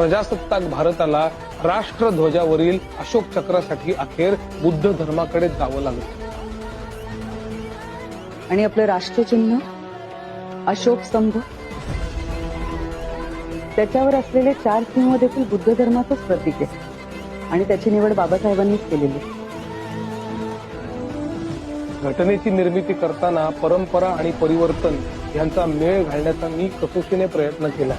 प्रजासत्ताक भारताला राष्ट्रध्वजावरील अशोक चक्रासाठी अखेर बुद्ध धर्माकडे जावं लागलं. आणि आपलं राष्ट्रचिन्ह? अशोक स्तंभ? त्याच्यावर असलेले चार सिंह देखील बुद्ध धर्माचंच प्रतीक आहे आणि त्याची निवड बाबासाहेबांनीच केलेली. घटनेची निर्मिती करताना परंपरा आणि परिवर्तन यांचा मेळ घालण्याचा मी कसोशीने प्रयत्न केला.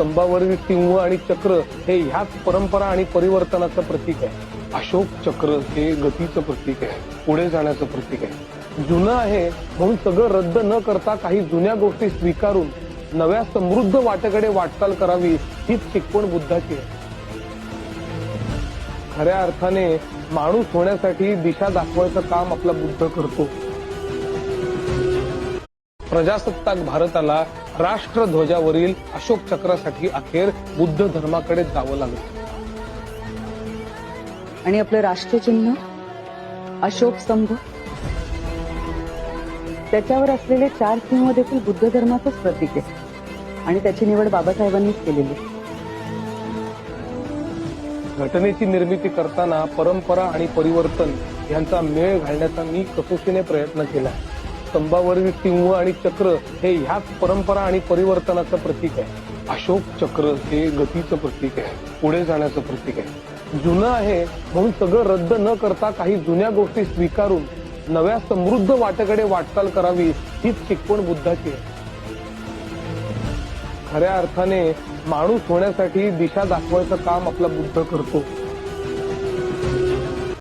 स्तंभावरील सिंह आणि चक्र हे ह्याच परंपरा आणि परिवर्तनाचं प्रतीक आहे. अशोक चक्र हे गतीचं प्रतीक आहे. पुढे जाण्याचं प्रतीक आहे. जुनं आहे म्हणून सगळं रद्द न करता काही जुन्या गोष्टी स्वीकारून नव्या समृद्ध वाटेकडे वाटचाल करावी हीच शिकवण बुद्धाची आहे. खऱ्या अर्थाने माणूस होण्यासाठी दिशा दाखवायचं काम आपला बुद्ध करतो. प्रजासत्ताक भारताला राष्ट्रध्वजावरील अशोक चक्रासाठी अखेर बुद्ध धर्माकडे जावं लागलं. आणि आपलं राष्ट्रचिन्ह अशोक स्तंभ त्याच्यावर असलेले चार सिंह देखील बुद्ध धर्माचंच प्रतीक आहे. आणि त्याची निवड बाबासाहेबांनीच केलेली. घटनेची निर्मिती करताना परंपरा आणि परिवर्तन यांचा मेळ घालण्याचा मी कसोशीने प्रयत्न केला. स्तंभावरील सिंह आणि चक्र हे ह्याच परंपरा आणि परिवर्तनाचं प्रतीक आहे. अशोक चक्र हे गतीचं प्रतीक आहे. पुढे जाण्याचं प्रतीक आहे. जुनं आहे म्हणून सगळं रद्द न करता काही जुन्या गोष्टी स्वीकारून नव्या समृद्ध वाटेकडे वाटचाल करावी हीच शिकवण बुद्धाची आहे. खऱ्या अर्थाने माणूस होण्यासाठी दिशा दाखवायचं काम आपला बुद्ध करतो.